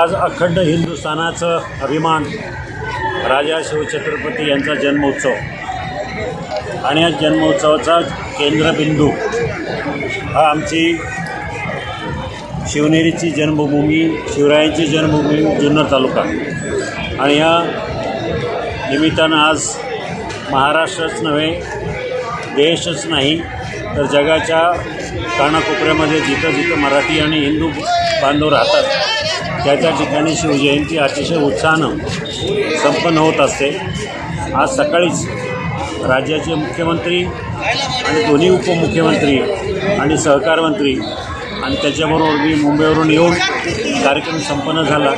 आज अखंड हिंदुस्थानाचं अभिमान राजा शिवछत्रपती यांचा जन्मोत्सव. आणि या जन्मोत्सवाचा केंद्रबिंदू हा आमची शिवनेरीची जन्मभूमी शिवरायांची जन्मभूमी जुन्नर तालुका. आणि या निमित्तानं आज महाराष्ट्रच नव्हे देशच नाही तर जगाच्या कानाकोपऱ्यामध्ये जिथं जिथं मराठी आणि हिंदू बांधव राहतात त्या त्या ठिकाणी शिवजयंती अतिशय उत्साहानं संपन्न होत असते. आज सकाळीच राज्याचे मुख्यमंत्री आणि दोन्ही उपमुख्यमंत्री आणि सहकार मंत्री आणि त्याच्याबरोबर मी मुंबईवरून येऊन कार्यक्रम संपन्न झाला.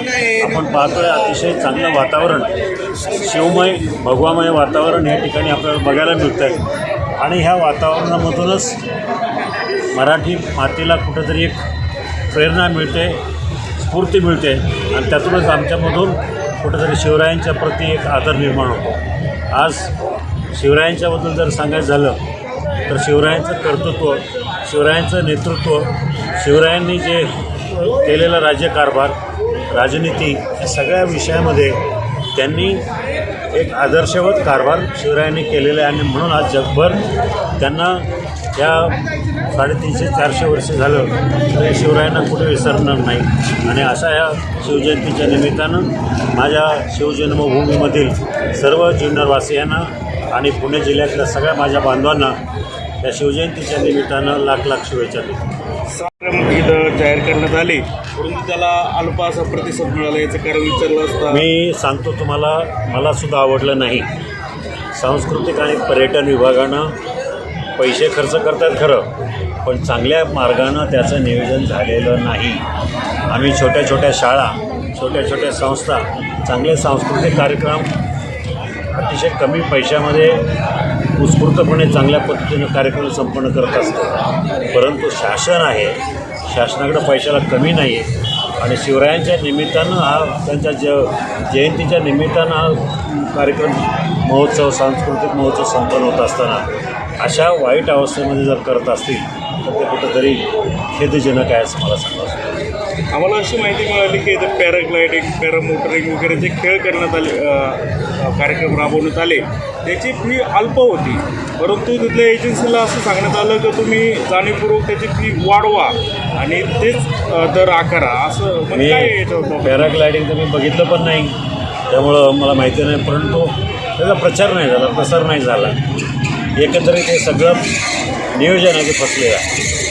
आपण पाहतोय अतिशय चांगलं वातावरण शिवमय भगवामय वातावरण या ठिकाणी आपल्याला बघायला मिळतं आहे आणि ह्या वातावरणामधूनच मराठी मातेला कुठंतरी एक प्रेरणा मिळते स्फूर्ती मिळते. आणि त्यातूनच आमच्यामधून कुठंतरी शिवरायांच्या प्रती एक आदर निर्माण होतो. आज शिवरायांच्याबद्दल जर सांगायचं झालं तर शिवरायांचं कर्तृत्व शिवरायांचं नेतृत्व शिवरायांनी जे केलेला राज्यकारभार राजनीती या सगळ्या विषयामध्ये त्यांनी एक आदर्शवत कारभार शिवरायांनी केलेला आहे. आणि म्हणून आज जगभर त्यांना या साडेतीनशे चारशे वर्ष झालं तरी शिवरायांना कुठे विसरणार नाही. आणि अशा या शिवजयंतीच्या निमित्तानं माझ्या शिवजन्मभूमीमधील सर्व जुन्नरवासियांना आणि पुणे जिल्ह्यातल्या सगळ्या माझ्या बांधवांना या शिवजयंतीच्या निमित्तानं लाख लाख शुभेच्छा देतो. इथं जाहीर करण्यात आले. परंतु त्याला अल्प असा प्रतिसाद मिळाला याचं कारण विचारलं असता मी सांगतो तुम्हाला मलासुद्धा आवडलं नाही. सांस्कृतिक आणि पर्यटन विभागानं पैसे खर्च करतात खरं पण चांगल्या मार्गानं त्याचं नियोजन झालेलं नाही. आम्ही छोट्या छोट्या शाळा छोट्या छोट्या संस्था चांगले सांस्कृतिक कार्यक्रम अतिशय कमी पैशामध्ये उत्स्फूर्तपणे चांगल्या पद्धतीनं कार्यक्रम संपन्न करत असतो. परंतु शासन आहे. शासनाकडं पैशाला कमी नाही आहे आणि शिवरायांच्या निमित्तानं हा त्यांच्या ज जयंतीच्या निमित्तानं हा कार्यक्रम महोत्सव सांस्कृतिक महोत्सव संपन्न होत असताना अशा वाईट अवस्थेमध्ये जर करत असतील तर ते कुठंतरी खेदजनक आहे असं मला सांगावं आम्हाला अशी माहिती मिळाली की इथं पॅराग्लायडिंग पॅरामोटरिंग वगैरे जे खेळ करण्यात आले कार्यक्रम राबवण्यात आले त्याची फी अल्प होती. परंतु तिथल्या एजन्सीला असं सांगण्यात आलं की तुम्ही जाणीवपूर्वक त्याची फी वाढवा आणि तेच दर आकारा. असं म्हणजे काय पॅराग्लायडिंग तर मी बघितलं पण नाही. त्यामुळं मला माहिती नाही परंतु त्याचा प्रचार नाही झाला प्रसार नाही झाला. एकंदरीत हे सगळं नियोजन आहे ते फसलेलं आहे.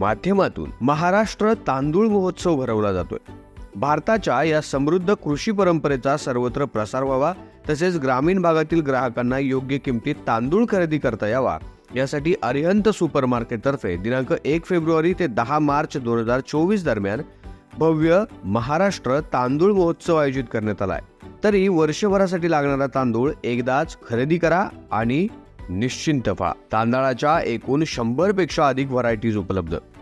माध्यमातून महाराष्ट्र तांदूळ महोत्सव भरवला जातोय. भारताच्या या समृद्ध कृषी परंपरेचा सर्वत्र प्रसार व्हावा तसेच ग्रामीण भागातील ग्राहकांना योग्य किमतीत तांदूळ खरेदी करता यावा यासाठी अरिहंत सुपर मार्केटतर्फे दिनांक एक फेब्रुवारी ते दहा मार्च दोन हजार चोवीस दरम्यान भव्य महाराष्ट्र तांदूळ महोत्सव आयोजित करण्यात आलाय. तरी वर्षभरासाठी लागणारा तांदूळ एकदाच खरेदी करा आणि निश्चिंत व्हा. तांदळाच्या एकूण शंभरपेक्षा अधिक व्हरायटीज उपलब्ध.